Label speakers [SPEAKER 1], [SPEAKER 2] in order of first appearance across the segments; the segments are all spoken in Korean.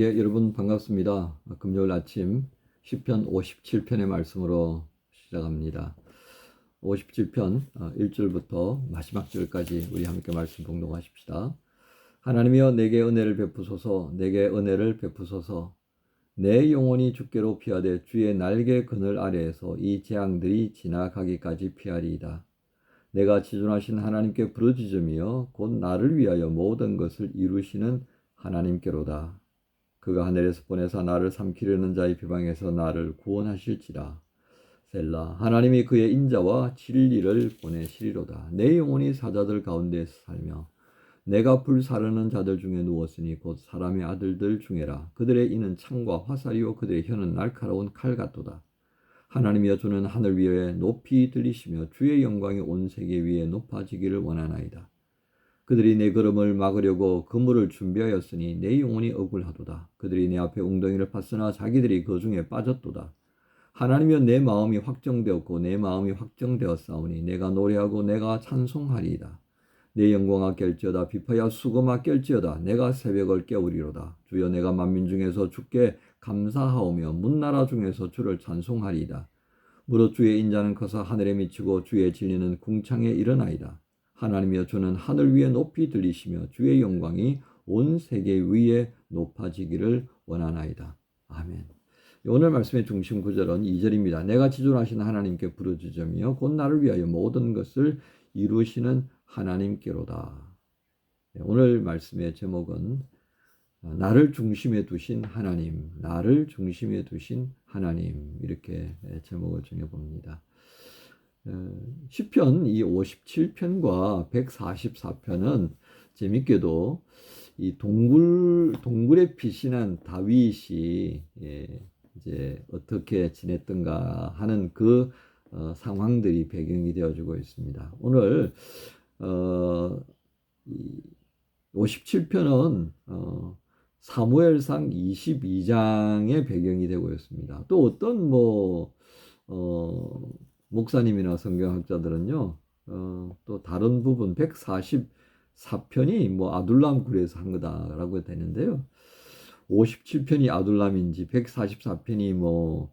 [SPEAKER 1] 예, 여러분 반갑습니다. 금요일 아침 10편 57편의 말씀으로 시작합니다. 57편 1절부터 마지막 절까지 우리 함께 말씀 공동하십시다. 하나님이여 내게 은혜를 베푸소서 내게 은혜를 베푸소서 내 영혼이 주께로 피하되 주의 날개 그늘 아래에서 이 재앙들이 지나가기까지 피하리이다. 내가 지존하신 하나님께 부르짖으며 곧 나를 위하여 모든 것을 이루시는 하나님께로다. 그가 하늘에서 보내사 나를 삼키려는 자의 비방에서 나를 구원하실지라. 셀라 하나님이 그의 인자와 진리를 보내시리로다. 내 영혼이 사자들 가운데서 살며 내가 불사르는 자들 중에 누웠으니 곧 사람의 아들들 중에라. 그들의 이는 창과 화살이요 그들의 혀는 날카로운 칼 같도다. 하나님이여 주는 하늘 위에 높이 들리시며 주의 영광이 온 세계 위에 높아지기를 원하나이다. 그들이 내 걸음을 막으려고 그물을 준비하였으니 내 영혼이 억울하도다. 그들이 내 앞에 웅덩이를 팠으나 자기들이 그 중에 빠졌도다. 하나님이여 내 마음이 확정되었고 내 마음이 확정되었사오니 내가 노래하고 내가 찬송하리이다. 내 영광아 깰지어다 비파야 수고마 깰지어다 내가 새벽을 깨우리로다. 주여 내가 만민 중에서 주께 감사하오며 문나라 중에서 주를 찬송하리이다. 무릇 주의 인자는 커서 하늘에 미치고 주의 진리는 궁창에 일어나이다. 하나님이여 주는 하늘 위에 높이 들리시며 주의 영광이 온 세계 위에 높아지기를 원하나이다. 아멘. 오늘 말씀의 중심 구절은 2절입니다. 내가 지존하신 하나님께 부르짖으며 곧 나를 위하여 모든 것을 이루시는 하나님께로다. 네, 오늘 말씀의 제목은 나를 중심에 두신 하나님, 나를 중심에 두신 하나님 이렇게 제목을 정해 봅니다. 시편 이 57편과 144편은 재밌게도 이 동굴 동굴에 피신한 다윗이 예, 이제 어떻게 지냈던가 하는 그 어, 상황들이 배경이 되어주고 있습니다. 오늘 어, 57편은 어, 사무엘상 22장의 배경이 되고 있습니다. 또 어떤 뭐 어, 목사님이나 성경학자들은요, 어, 또 다른 부분 144편이 뭐 아둘람 굴에서 한 거다라고 되는데요. 57편이 아둘람인지 144편이 뭐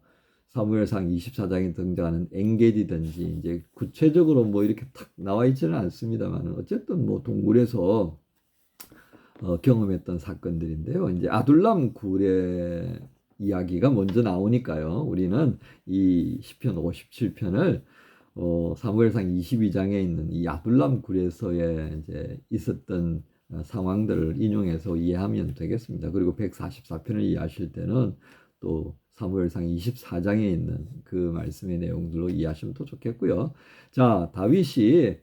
[SPEAKER 1] 사무엘상 24장에 등장하는 엥게디든지 이제 구체적으로 뭐 이렇게 탁 나와 있지는 않습니다만 어쨌든 뭐 동굴에서 어, 경험했던 사건들인데요. 이제 아둘람 굴의 이야기가 먼저 나오니까요. 우리는 이 시편 57편을 어, 사무엘상 22장에 있는 이 아둘람 굴에서의 이제 있었던 상황들을 인용해서 이해하면 되겠습니다. 그리고 144편을 이해하실 때는 또 사무엘상 24장에 있는 그 말씀의 내용들로 이해하시면 더 좋겠고요. 자, 다윗이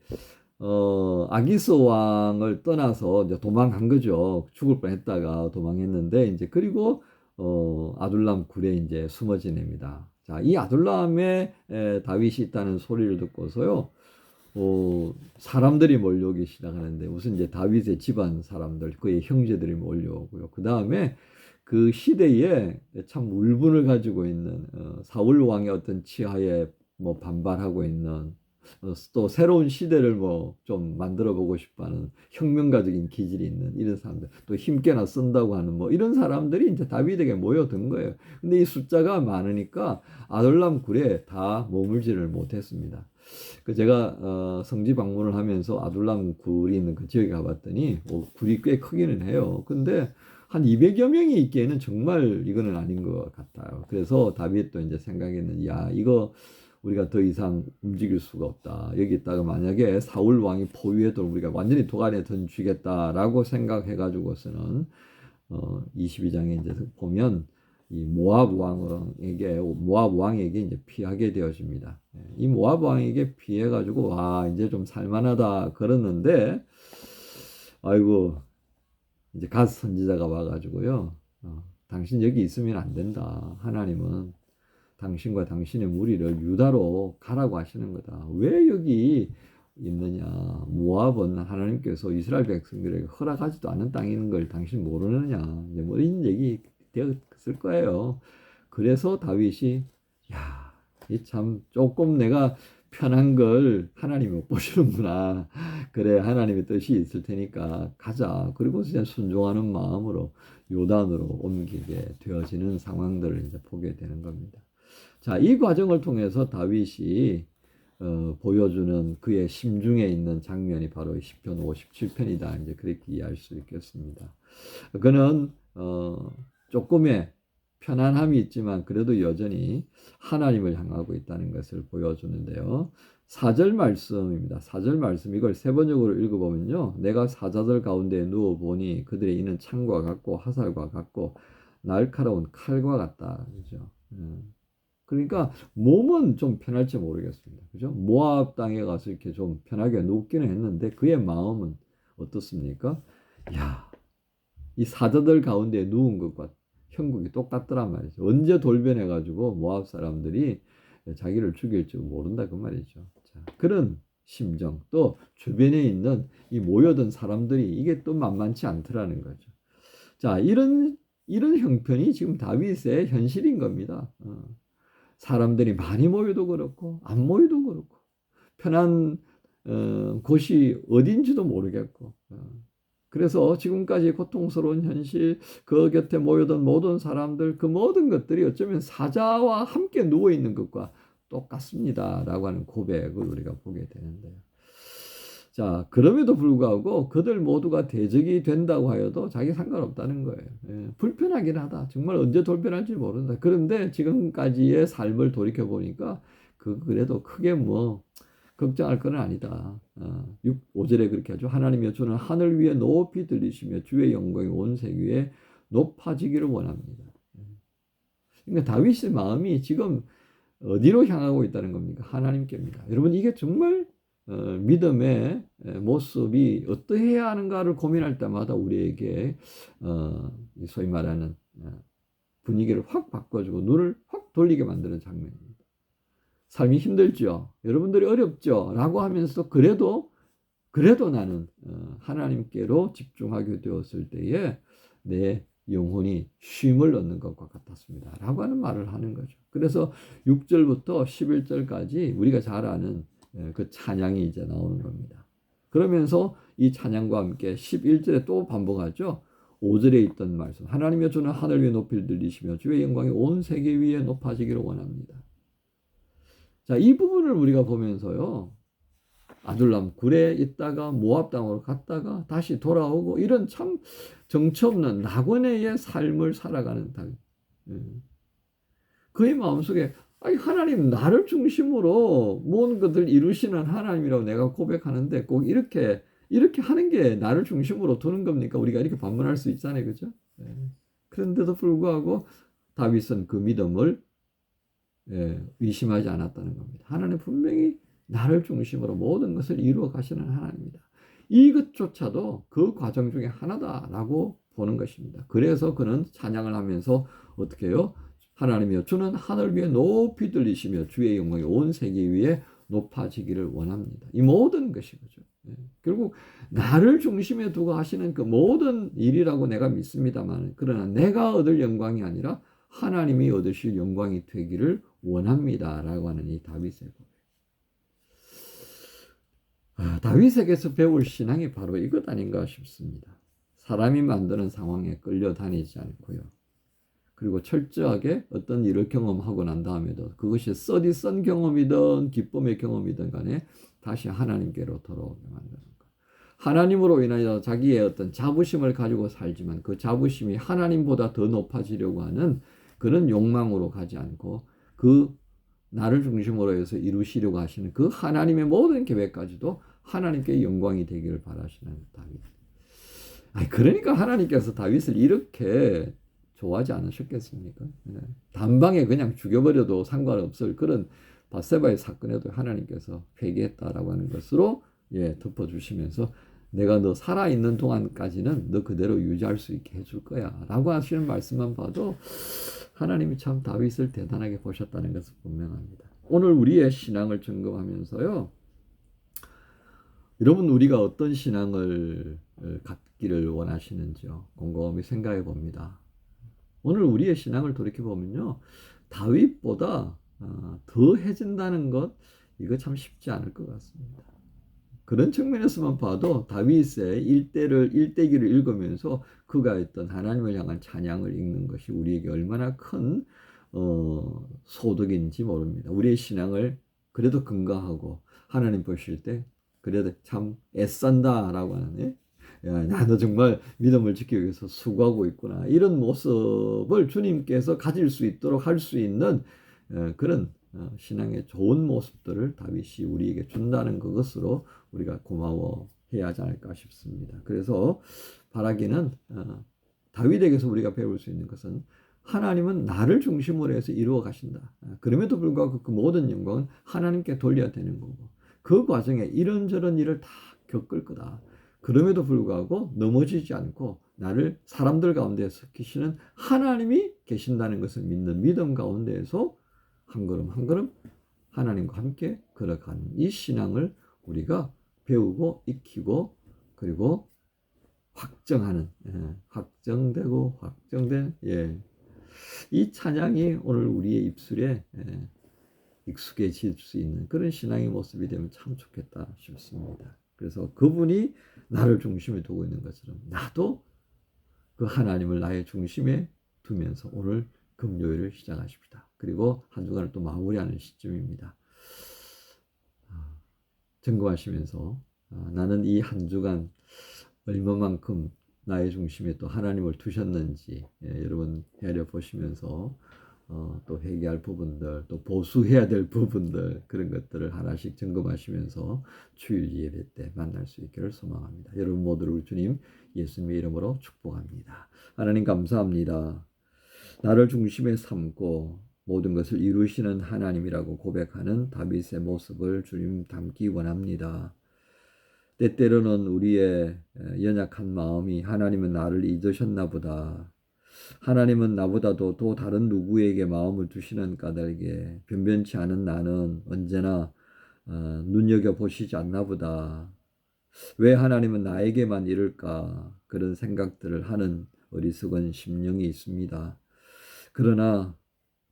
[SPEAKER 1] 어, 아기스 왕을 떠나서 이제 도망간 거죠. 죽을 뻔했다가 도망했는데 이제 그리고 어, 아둘람 굴에 이제 숨어 지냅니다. 자, 이 아둘람에 에, 다윗이 있다는 소리를 듣고서요. 어, 사람들이 몰려오기 시작하는데 우선 이제 다윗의 집안 사람들, 그의 형제들이 몰려오고요. 그 다음에 그 시대에 참 울분을 가지고 있는 어, 사울 왕의 어떤 치하에 뭐 반발하고 있는 어, 또 새로운 시대를 뭐 좀 만들어 보고 싶어하는 혁명가적인 기질이 있는 이런 사람들 또 힘께나 쓴다고 하는 뭐 이런 사람들이 이제 다윗에게 모여든 거예요. 근데 이 숫자가 많으니까 아돌람 굴에 다 머물지를 못했습니다. 그 제가 어, 성지 방문을 하면서 아둘람 굴이 있는 그 지역에 가봤더니 뭐 굴이 꽤 크기는 해요. 근데 한 200여 명이 있기에는 정말 이거는 아닌 것 같아요. 그래서 다윗도 이제 생각했는 야 이거 우리가 더 이상 움직일 수가 없다. 여기 있다가 만약에 사울 왕이 포위해도 우리가 완전히 도간에 던지겠다라고 생각해 가지고서는 어 22장에 이제 보면 이 모압 왕에게 모압 왕에게 이제 피하게 되어집니다. 예, 이 모압 왕에게 피해 가지고 아 이제 좀 살만하다 그러는데 아이고 이제 갓 선지자가 와가지고요. 어, 당신 여기 있으면 안 된다. 하나님은 당신과 당신의 무리를 유다로 가라고 하시는 거다. 왜 여기 있느냐? 모압은 하나님께서 이스라엘 백성들에게 허락하지도 않은 땅인 걸 당신 모르느냐? 이제 뭐 이런 얘기 되었을 거예요. 그래서 다윗이 야, 이 참 조금 내가 편한 걸 하나님이 못 보시는구나. 그래, 하나님의 뜻이 있을 테니까 가자. 그리고 이제 순종하는 마음으로 요단으로 옮기게 되어지는 상황들을 이제 보게 되는 겁니다. 자, 이 과정을 통해서 다윗이 어, 보여주는 그의 심중에 있는 장면이 바로 10편 57편이다. 이제 그렇게 이해할 수 있겠습니다. 그는 어, 조금의 편안함이 있지만 그래도 여전히 하나님을 향하고 있다는 것을 보여주는데요. 4절 말씀입니다. 4절 말씀 이걸 세 번역으로 읽어보면요. 내가 사자들 가운데 누워보니 그들의 이는 창과 같고 화살과 같고 날카로운 칼과 같다. 그죠? 음. 그러니까 몸은 좀 편할지 모르겠습니다. 그죠? 모압 땅에 가서 이렇게 좀 편하게 눕기는 했는데 그의 마음은 어떻습니까? 야, 이 사자들 가운데 누운 것과 형국이 똑같더란 말이죠. 언제 돌변해 가지고 모압 사람들이 자기를 죽일지 모른다 그 말이죠. 자, 그런 심정 또 주변에 있는 이 모여든 사람들이 이게 또 만만치 않더라는 거죠. 자, 이런 이런 형편이 지금 다윗의 현실인 겁니다. 어. 사람들이 많이 모여도 그렇고 안 모여도 그렇고 편한 어, 곳이 어딘지도 모르겠고 어. 그래서 지금까지 고통스러운 현실, 그 곁에 모여든 모든 사람들, 그 모든 것들이 어쩌면 사자와 함께 누워 있는 것과 똑같습니다라고 하는 고백을 우리가 보게 되는데요. 자, 그럼에도 불구하고 그들 모두가 대적이 된다고 하여도 자기 상관없다는 거예요. 예, 불편하긴 하다. 정말 언제 돌변할지 모른다. 그런데 지금까지의 삶을 돌이켜 보니까 그 그래도 크게 뭐 걱정할 건 아니다. 어, 6, 5절에 그렇게 하죠. 하나님이여 주는 하늘 위에 높이 들리시며 주의 영광이 온 세계 위에 높아지기를 원합니다. 그러니까 다윗의 마음이 지금 어디로 향하고 있다는 겁니까? 하나님께입니다. 여러분 이게 정말 어, 믿음의 모습이 어떠해야 하는가를 고민할 때마다 우리에게 어, 소위 말하는 어, 분위기를 확 바꿔주고 눈을 확 돌리게 만드는 장면입니다. 삶이 힘들죠. 여러분들이 어렵죠. 라고 하면서 그래도 그래도 나는 어, 하나님께로 집중하게 되었을 때에 내 영혼이 쉼을 얻는 것과 같았습니다. 라고 하는 말을 하는 거죠. 그래서 6절부터 11절까지 우리가 잘 아는 예, 그 찬양이 이제 나오는 겁니다. 그러면서 이 찬양과 함께 11절에 또 반복하죠. 5절에 있던 말씀. 하나님의 주는 하늘 위에 높이를 들리시며 주의 영광이 온 세계 위에 높아지기를 원합니다. 자, 이 부분을 우리가 보면서요. 아둘람 굴에 있다가 모압 땅으로 갔다가 다시 돌아오고 이런 참 정처 없는 낙원의 삶을 살아가는 다 예. 그의 마음속에 아니 하나님 나를 중심으로 모든 것들 이루시는 하나님이라고 내가 고백하는데 꼭 이렇게 이렇게 하는 게 나를 중심으로 두는 겁니까? 우리가 이렇게 반문할 수 있잖아요, 그죠? 네. 그런데도 불구하고 다윗은 그 믿음을 예, 의심하지 않았다는 겁니다. 하나님 분명히 나를 중심으로 모든 것을 이루어 가시는 하나님입니다. 이것조차도 그 과정 중에 하나다라고 보는 것입니다. 그래서 그는 찬양을 하면서 어떻게 해요? 하나님이여 주는 하늘 위에 높이 들리시며 주의 영광이 온 세계 위에 높아지기를 원합니다. 이 모든 것이 그죠. 네. 결국 나를 중심에 두고 하시는 그 모든 일이라고 내가 믿습니다만 그러나 내가 얻을 영광이 아니라 하나님이 얻으실 영광이 되기를 원합니다라고 하는 이 다윗의 고백. 아, 다윗에게서 배울 신앙이 바로 이것 아닌가 싶습니다. 사람이 만드는 상황에 끌려다니지 않고요. 그리고 철저하게 어떤 일을 경험하고 난 다음에도 그것이 써디 썬 경험이든 기쁨의 경험이든 간에 다시 하나님께로 돌아오게 만드는 것. 하나님으로 인하여 자기의 어떤 자부심을 가지고 살지만 그 자부심이 하나님보다 더 높아지려고 하는 그런 욕망으로 가지 않고 그 나를 중심으로 해서 이루시려고 하시는 그 하나님의 모든 계획까지도 하나님께 영광이 되기를 바라시는 다윗. 아니 그러니까 하나님께서 다윗을 이렇게 좋아하지 않으셨겠습니까? 네. 단방에 그냥 죽여버려도 상관없을 그런 바세바의 사건에도 하나님께서 회개했다라고 하는 것으로 예, 덮어주시면서 내가 너 살아있는 동안까지는 너 그대로 유지할 수 있게 해줄 거야 라고 하시는 말씀만 봐도 하나님이 참 다윗을 대단하게 보셨다는 것은 분명합니다. 오늘 우리의 신앙을 점검하면서요. 여러분 우리가 어떤 신앙을 갖기를 원하시는지요. 곰곰이 생각해 봅니다. 오늘 우리의 신앙을 돌이켜 보면요. 다윗보다 어, 더해진다는 것 이거 참 쉽지 않을 것 같습니다. 그런 측면에서만 봐도 다윗의 일대를 일대기를 읽으면서 그가 했던 하나님을 향한 찬양을 읽는 것이 우리에게 얼마나 큰 어, 소득인지 모릅니다. 우리의 신앙을 그래도 건강하고 하나님 보실 때 그래도 참 애쓴다라고 하는 예? 야, 나도 정말 믿음을 지키기 위해서 수고하고 있구나. 이런 모습을 주님께서 가질 수 있도록 할 수 있는 어, 그런 어, 신앙의 좋은 모습들을 다윗이 우리에게 준다는 그것으로 우리가 고마워해야 하지 않을까 싶습니다. 그래서 바라기는 어, 다윗에게서 우리가 배울 수 있는 것은 하나님은 나를 중심으로 해서 이루어 가신다. 그럼에도 불구하고 그 모든 영광은 하나님께 돌려야 되는 거고 그 과정에 이런저런 일을 다 겪을 거다. 그럼에도 불구하고 넘어지지 않고 나를 사람들 가운데 섞이시는 하나님이 계신다는 것을 믿는 믿음 가운데에서 한 걸음 한 걸음 하나님과 함께 걸어가는 이 신앙을 우리가 배우고 익히고 그리고 확정하는 예, 확정되고 확정된 예. 이 찬양이 오늘 우리의 입술에 예, 익숙해질 수 있는 그런 신앙의 모습이 되면 참 좋겠다 싶습니다. 그래서 그분이 나를 중심에 두고 있는 것처럼 나도 그 하나님을 나의 중심에 두면서 오늘 금요일을 시작하십니다. 그리고 한 주간을 또 마무리하는 시점입니다. 아, 점검하시면서 아, 나는 이 한 주간 얼마만큼 나의 중심에 또 하나님을 두셨는지 예, 여러분 헤아려 보시면서 어, 또 회개할 부분들, 또 보수해야 될 부분들 그런 것들을 하나씩 점검하시면서 주일 예배 때 만날 수 있기를 소망합니다. 여러분 모두를 주님 예수님의 이름으로 축복합니다. 하나님 감사합니다. 나를 중심에 삼고 모든 것을 이루시는 하나님이라고 고백하는 다윗의 모습을 주님 담기 원합니다. 때때로는 우리의 연약한 마음이 하나님은 나를 잊으셨나 보다. 하나님은 나보다도 또 다른 누구에게 마음을 두시는 까닭에 변변치 않은 나는 언제나 어, 눈여겨 보시지 않나 보다. 왜 하나님은 나에게만 이럴까? 그런 생각들을 하는 어리석은 심령이 있습니다. 그러나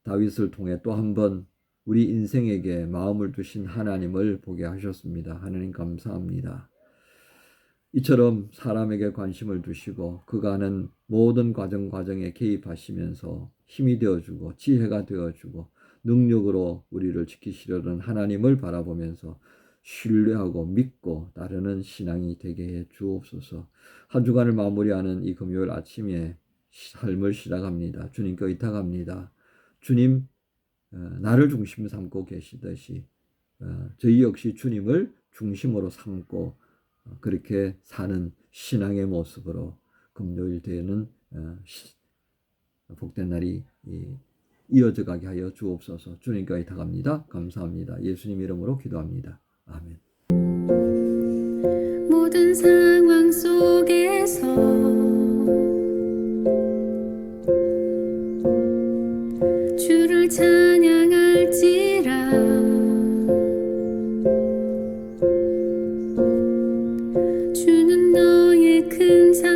[SPEAKER 1] 다윗을 통해 또 한 번 우리 인생에게 마음을 두신 하나님을 보게 하셨습니다. 하나님 감사합니다. 이처럼 사람에게 관심을 두시고 그가 하는 모든 과정 과정에 개입하시면서 힘이 되어주고 지혜가 되어주고 능력으로 우리를 지키시려는 하나님을 바라보면서 신뢰하고 믿고 따르는 신앙이 되게 해 주옵소서. 한 주간을 마무리하는 이 금요일 아침에 삶을 시작합니다. 주님께 의탁합니다. 주님 어, 나를 중심 삼고 계시듯이 어, 저희 역시 주님을 중심으로 삼고 어, 그렇게 사는 신앙의 모습으로 금요일 되는 복된 날이 이어져 가게 하여 주옵소서. 주님께 의탁합니다. 감사합니다. 예수님 이름으로 기도합니다. 아멘.
[SPEAKER 2] 모든 상황 속에서 주를 찬 너